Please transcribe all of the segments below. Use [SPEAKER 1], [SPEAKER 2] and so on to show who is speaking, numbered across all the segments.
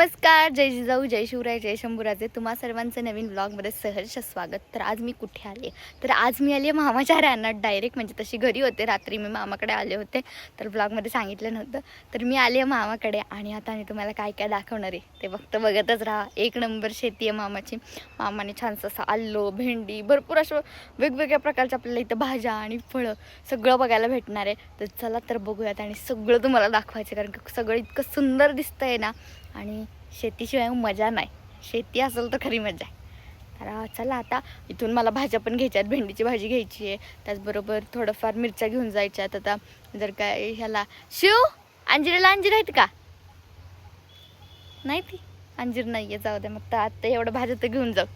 [SPEAKER 1] नमस्कार जय जिजाऊ जय शिवराय जय शंभूराजे. तुम्हा सर्वांचं नवीन ब्लॉगमध्ये सहर्ष स्वागत. तर आज मी कुठे आले? तर आज मी आली आहे मामाच्या रानात. डायरेक्ट म्हणजे तशी घरी होते. रात्री मी मामाकडे आले होते. तर ब्लॉगमध्ये सांगितलं नव्हतं. तर मी आले आहे मामाकडे आणि आता मी तुम्हाला काय काय दाखवणार आहे ते फक्त बघतच राहा. एक नंबर शेती आहे मामाची. मामाने छानसं असं आल्लो भेंडी भरपूर असं वेगवेगळ्या प्रकारच्या आपल्याला इथं भाज्या आणि फळं सगळं बघायला भेटणार आहे. तर चला तर बघूयात आणि सगळं तुम्हाला दाखवायचं कारण की सगळं इतकं सुंदर दिसतंय ना. आणि शेतीशिवाय मजा नाही. शेती असेल तर खरी मजा आहे. तर चला आता इथून मला भाज्या पण घ्यायच्या आहेत भेंडीची भाजी घ्यायची आहे. त्याचबरोबर थोडंफार मिरच्या घेऊन जायच्या आहेत. आता जर काय ह्याला शिव अंजिराला अंजीर आहेत का? नाही ती. अंजीर नाही आहे जाऊ दे मग तर आत्ता एवढं भाज्या तर घेऊन जाऊ.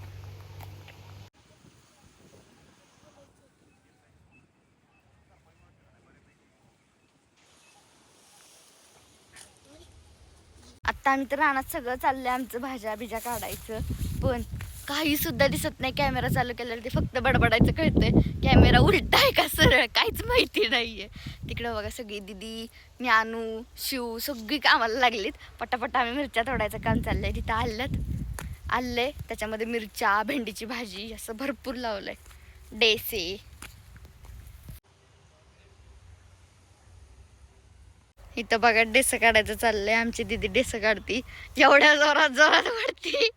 [SPEAKER 1] आता आम्ही तर रानात सगळं चाललंय आमचं भाज्या बिज्या काढायचं. पण काही सुद्धा दिसत नाही कॅमेरा चालू केल्यावर ते फक्त बडबडायचं कळतंय. कॅमेरा उलटा आहे का सरळ? काहीच माहिती नाहीये. तिकडं बघा सगळी दिदी ज्ञानू शिव सगळी कामाला लागलीत. पटापट आम्ही मिरच्या तोडायचं काम चाललंय. तिथं आल्यात. आहे त्याच्यामध्ये मिरच्या भेंडीची भाजी असं भरपूर लावलंय. डेसे इथं बघा डेस काढायचं चाललंय. आमची दिदी डेस काढती. एवढ्या जोरात जोरात वाढती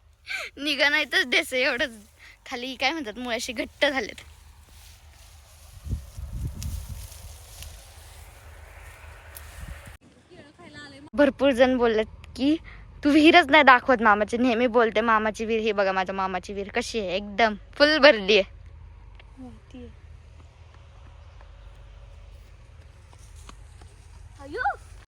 [SPEAKER 1] निघा नाही तर डेस एवढंच. खाली काय म्हणतात मुळाशी घट्ट झालेत. भरपूर जण बोललेत की तू विहीरच नाही दाखवत मामाची. नेहमी बोलते मामाची विहीर. ही बघा माझ्या मामाची विहीर कशी आहे. एकदम फुल भरली आहे.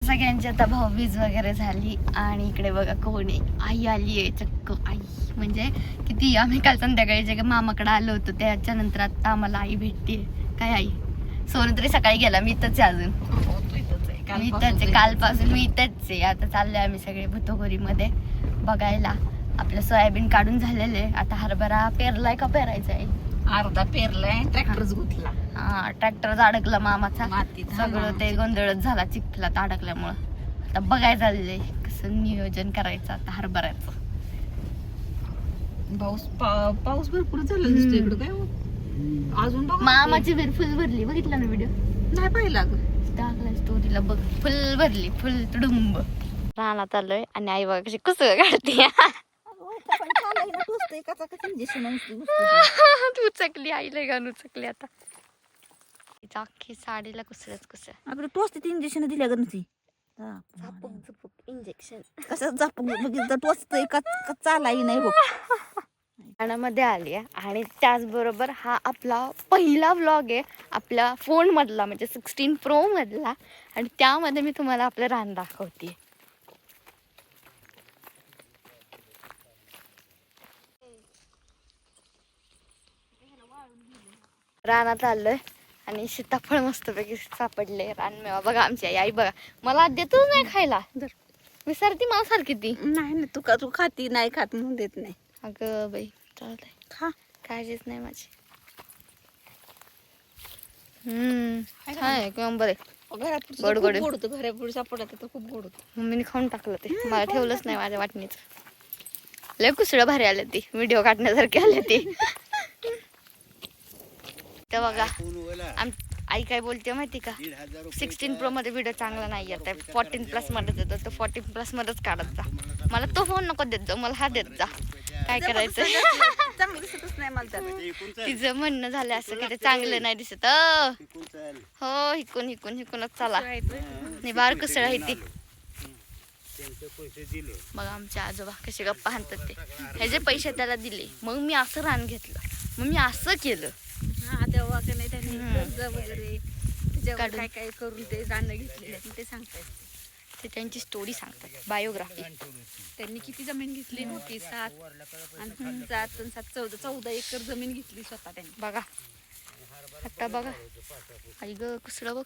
[SPEAKER 1] सगळ्यांची आता भाऊबीज वगैरे झाली आणि इकडे बघा कोणी आई आली आहे चक्क आई. म्हणजे किती आम्ही काल संध्याकाळी जे मामाकडे आलो होतो त्याच्यानंतर आता आम्हाला आई भेटते. काय आई? सोनू तरी सकाळी गेला मी इथंच आहे अजून. मी इथंच आहे कालपासून मी इथंच आहे. आता चाललोय आम्ही सगळे भुतोगोरीमध्ये बघायला. आपलं सोयाबीन काढून झालेले आता हरभरा पेरलाय का पेरायचा आहे?
[SPEAKER 2] अर्धा पेरलाय ट्रॅक्टरच गुतला.
[SPEAKER 1] हा ट्रॅक्टर अडकला मामाचा.
[SPEAKER 2] मातीत
[SPEAKER 1] सगळं ते गोंधळच झाला चिखलात अडकल्यामुळं. आता बघायला चाललंय कसं नियोजन करायचं आता हरभऱ्याचं.
[SPEAKER 2] पाऊस पा- पाऊस भरपूर झाला दिसतो इकडं काय हो? अजून बघ.
[SPEAKER 1] मामाची विहीर फुल भरली बघितला ना व्हिडिओ
[SPEAKER 2] नाही पाहिला ग
[SPEAKER 1] टाकलाय स्टोरीला बघ. फुल भरली फुल तुडुंब. रानात आलोय आणि आई बघा कशी कुसळ काढते तू चकली आईला घालू चकली आता. अख्खी साडीला कुसळच कुसळ
[SPEAKER 2] आपलं टोस्ट इंजेक्शन दिल्या ग
[SPEAKER 1] झापूक झुपूक इंजेक्शन
[SPEAKER 2] कसं जाप टोचत का का चालाही नाही हो
[SPEAKER 1] मध्ये आली आहे आणि त्याचबरोबर हा आपला पहिला व्लॉग आहे आपल्या फोनमधला म्हणजे सिक्स्टीन प्रो मधला. आणि त्यामध्ये मी तुम्हाला आपलं रान दाखवते रानात आलोय आणि सीताफळ मस्तपैकी सापडले रानमेवा बघा आमची आई आई बघा. मला देतच नाही खायला. विसरती मला सारखी ती.
[SPEAKER 2] नाही ना तू का तू खाती नाही खात म्हणून देत नाही.
[SPEAKER 1] अगं बाई चालतंय.
[SPEAKER 2] खा.
[SPEAKER 1] काळजीच नाही माझी. हम्म आहे
[SPEAKER 2] घरात
[SPEAKER 1] गोड गोड.
[SPEAKER 2] गोड होतं घरापुढे सापडत तर खूप गोड होतं.
[SPEAKER 1] मम्मीने खाऊन टाकलं ते. मला ठेवलंच नाही माझ्या वाटणीचं. लय कुसळं भारी आले ती. व्हिडिओ काढण्यासारखे आले ते. तर बघा आम आई काय बोलते माहिती का? सिक्स्टीन प्रो मध्ये व्हिडिओ चांगला नाही येत आहे. फोर्टीन प्लस मध्येच येतो. तो फोर्टीन प्लस मध्येच काढत जा. मला तो फोन नको देत जा. मला हा देत जा. काय करायचं?
[SPEAKER 2] नाही.
[SPEAKER 1] तिचं म्हणणं झालं असं की ते चांगलं नाही दिसत. अ. हो हिकून हिकून हिकूनच चला. निबार कुसळ आहे ती? बघा आमचे आजोबा कसे गप्पा हाणतात ते. ह्याचे पैसे त्याला दिले मग मी असं रान घेतलं. मग मी असं केलं.
[SPEAKER 2] हा तेव्हा का नाही त्यांनी. कर्ज वगैरे त्याच्यावर
[SPEAKER 1] काढून.
[SPEAKER 2] काय काय करून ते जाणं घेतलेलं आहे, ते सांगतात
[SPEAKER 1] ते त्यांची स्टोरी सांगतात बायोग्राफी
[SPEAKER 2] त्यांनी किती जमीन घेतली होती सात आणि सात आणि सात चौदा चौदा एकर जमीन घेतली स्वतः त्यांनी.
[SPEAKER 1] बघा. आता बघा. आई ग कुसळं बघ.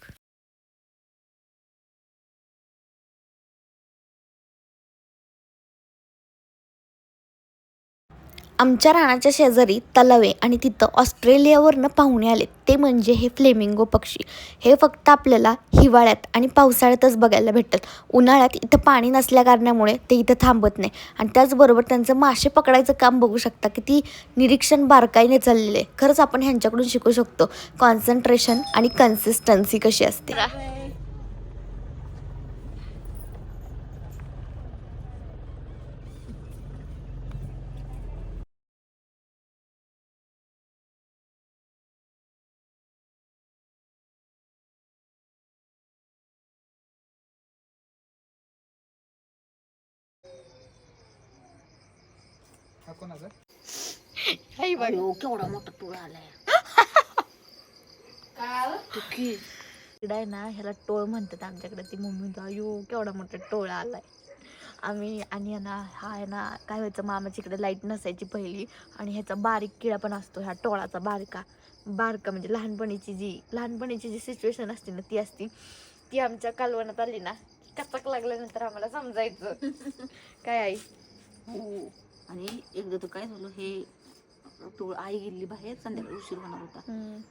[SPEAKER 1] आमच्या रानाच्या शेजारी तलाव आहे आणि तिथं ऑस्ट्रेलियावरनं पाहुणे आले ते म्हणजे हे फ्लेमिंगो पक्षी. हे फक्त आपल्याला हिवाळ्यात आणि पावसाळ्यातच बघायला भेटतात. उन्हाळ्यात इथं पाणी नसल्या कारणामुळे ते इथं थांबत नाही. आणि त्याचबरोबर त्यांचं मासे पकडायचं काम बघू शकता किती निरीक्षण बारकाईने चाललेलं आहे. खरंच आपण ह्यांच्याकडून शिकू शकतो. कॉन्सन्ट्रेशन आणि कन्सिस्टन्सी कशी असते.
[SPEAKER 3] हा कोणाचा
[SPEAKER 1] हाय बघ.
[SPEAKER 2] अयो, केवढा मोठा टोळ आलाय.
[SPEAKER 1] इकडं आहे ना ह्याला टोळ म्हणतात आमच्याकडे ती मम्मी अयो केवढा मोठा टोळ आलाय. आम्ही आणि आहे ना हा आहे ना काय व्हायचं मामाच्या इकडे लाइट नसायची पहिली आणि ह्याचा बारीक किडा पण असतो ह्या टोळाचा बारका. बारका म्हणजे लहानपणीची जी लहानपणीची जी सिच्युएशन असते ना ती असती. ती आमच्या कालवणात आली ना कचक लागल्यानंतर आम्हाला समजायचं. काय आई?
[SPEAKER 2] हो. आणि एकदा तर काय झालं हे टोळ आई गेली बाहेर संध्याकाळी उशीर होणार होता.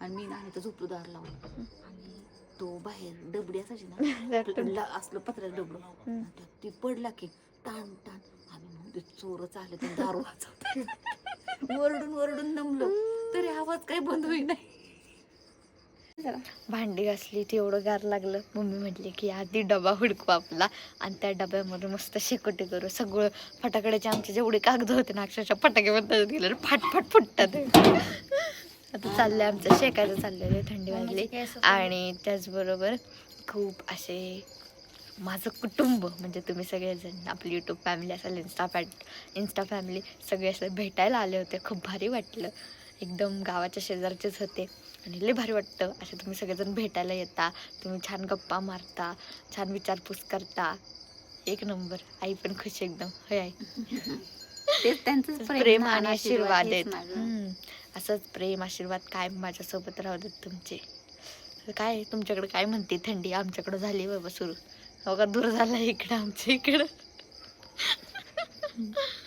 [SPEAKER 2] आणि मी नाही तर झोपडूदार लावलं. आणि तो बाहेर डबडी असायची ना तिकडला असलं पत्र्याचं डबडं ती पडला की टाण टाण. आम्ही म्हणतो चोरच आले तर दारू वाजवत वरडून वरडून नमलो तरी आवाज काही बंद होई नाही
[SPEAKER 1] भांडी घासली ती एवढं गार लागलं. मम्मी म्हटली की आधी डबा हुडकू आपला आणि त्या डब्यामध्ये मस्त शेकोटी करू. सगळं फटाकड्याचे आमचे जेवढे कागद होते ना अक्षरशः फटाके गेले फाट फाट फुटतात. आता चाललंय आमचं शेकायचं चाललेलं आहे थंडी वाजली. आणि त्याचबरोबर खूप असे माझं कुटुंब म्हणजे तुम्ही सगळेजण आपली यूट्यूब फॅमिली असेल इन्स्टा फॅ इन्स्टा फॅमिली सगळे असे भेटायला आले होते. खूप भारी वाटलं. एकदम गावाच्या शेजारचेच होते. आणि लय भारी वाटतं. असे तुम्ही सगळेजण भेटायला येता. तुम्ही छान गप्पा मारता. छान विचारपूस करता. एक नंबर. आई पण खुश एकदम. होय आई?
[SPEAKER 2] तेच त्यांचं
[SPEAKER 1] प्रेम आणि आशीर्वाद आहेत. असंच प्रेम आशीर्वाद काय माझ्यासोबत राहू देत तुमचे? काय तुमच्याकडे काय म्हणते थंडी? आमच्याकडे झाली बाबा सुरू. हो का? दूर झाला इकडं आमच्या इकडं.